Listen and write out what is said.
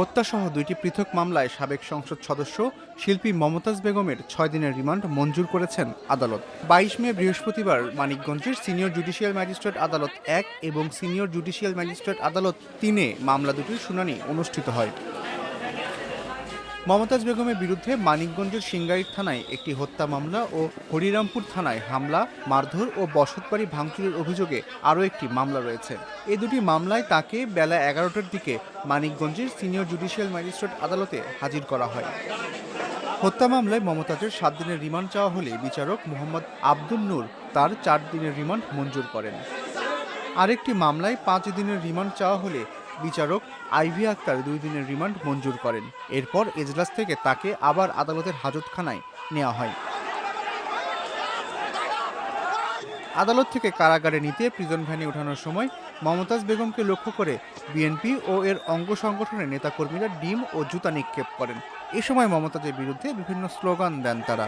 হত্যাসহ দুইটি পৃথক মামলায় সাবেক সংসদ সদস্য শিল্পী মমতাজ বেগমের ছয় দিনের রিমান্ড মঞ্জুর করেছেন আদালত। বাইশ মে বৃহস্পতিবার মানিকগঞ্জের সিনিয়র জুডিশিয়াল ম্যাজিস্ট্রেট আদালত এক এবং সিনিয়র জুডিশিয়াল ম্যাজিস্ট্রেট আদালত তিনে মামলা দুটির শুনানি অনুষ্ঠিত হয়। মমতাজ বেগমের বিরুদ্ধে মানিকগঞ্জের সিংগাইর থানায় একটি হত্যা মামলা ও হরিরামপুর থানায় হামলা, মারধর ও বসতবাড়ি ভাঙচুরের অভিযোগে আরও একটি মামলা রয়েছে। এ দুটি মামলায় তাকে বেলা এগারোটার দিকে মানিকগঞ্জের সিনিয়র জুডিশিয়াল ম্যাজিস্ট্রেট আদালতে হাজির করা হয়। হত্যা মামলায় মমতাজের সাত দিনের রিমান্ড চাওয়া হলে বিচারক মোহাম্মদ আব্দুল নূর তার চার দিনের রিমান্ড মঞ্জুর করেন। আরেকটি মামলায় পাঁচ দিনের রিমান্ড চাওয়া হলে বিচারক আইভি আক্তার দুই দিনের রিমান্ড মঞ্জুর করেন। এরপর এজলাস থেকে তাকে আবার আদালতের হাজতখানায় নেওয়া হয়। আদালত থেকে কারাগারে নিতে প্রিজন ভ্যানে ওঠানোর সময় মমতাজ বেগমকে লক্ষ্য করে বিএনপি ও এর অঙ্গ সংগঠনের নেতাকর্মীরা ডিম ও জুতা নিক্ষেপ করেন। এ সময় মমতাজের বিরুদ্ধে বিভিন্ন স্লোগান দেন তারা।